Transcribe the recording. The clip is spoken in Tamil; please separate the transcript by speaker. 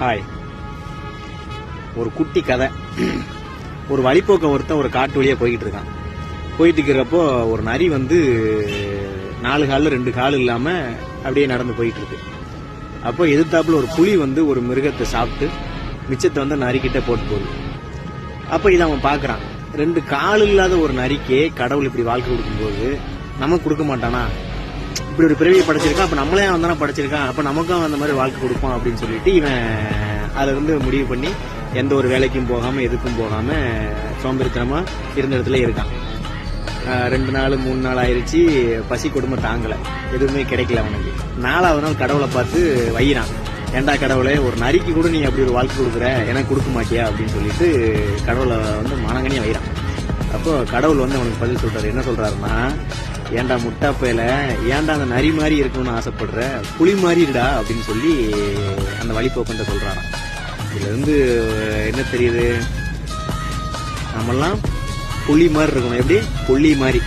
Speaker 1: ஹாய். ஒரு குட்டி கதை. ஒரு வழிப்போக்க ஒருத்தன் ஒரு காட்டு வழியாக போய்கிட்டு இருக்கான் போயிட்டு இருக்கிறப்போ ஒரு நரி வந்து நாலு காலில் ரெண்டு கால் இல்லாமல் அப்படியே நடந்து போயிட்டு இருக்கு அப்போ எதிர்த்தாப்புல ஒரு புலி வந்து ஒரு மிருகத்தை சாப்பிட்டு மிச்சத்தை வந்து நரிக்கிட்ட போட்டு போகுது. அப்போ இதை அவன் பார்க்குறான். ரெண்டு கால் இல்லாத ஒரு நரிக்கே கடவுள் இப்படி வாழ்க்கை கொடுக்கும்போது நமக்கு கொடுக்க மாட்டானா? இப்படி ஒரு பிறவியை படைச்சிருக்கான் அப்ப நம்மளே அவன் தானே படைச்சிருக்கான் அப்ப நமக்கும் அந்த மாதிரி வாழ்க்கை கொடுப்பான் அப்படின்னு சொல்லிட்டு இவன் அதை வந்து முடிவு பண்ணி எந்த ஒரு வேலைக்கும் போகாம எதுக்கும் போகாம சோம்பேறித்தனமா இருந்த இடத்துல இருக்கான். ரெண்டு நாள் மூணு நாள் ஆயிடுச்சு பசி கொடுமை தாங்கலை. எதுவுமே கிடைக்கல அவனுக்கு. நாலாவது நாள் கடவுளை பார்த்து வையிறான். ஏண்டா கடவுளே ஒரு நரிக்கு கூட நீ அப்படி ஒரு வாழ்க்கை கொடுக்குற? எனக்கு கொடுக்க மாட்டியா? அப்படின்னு சொல்லிட்டு கடவுளை வந்து மனங்கனி வைறான் அப்போ கடவுள் வந்து அவனுக்கு பதில் சொல்றாரு. என்ன சொல்றாருன்னா ஏன்டா முட்டாப்பையில ஏன்டா அந்த நரி மாதிரி இருக்கணும்னு ஆசைப்படுற? புலி மாறிடா அப்படின்னு சொல்லி அந்த வழிபோக்கன்ட்ட சொல்றாராம். இதுல இருந்து என்ன தெரியுது? நம்மெல்லாம் புலி மாதிரி இருக்கணும். எப்படி? புள்ளி மாதிரி.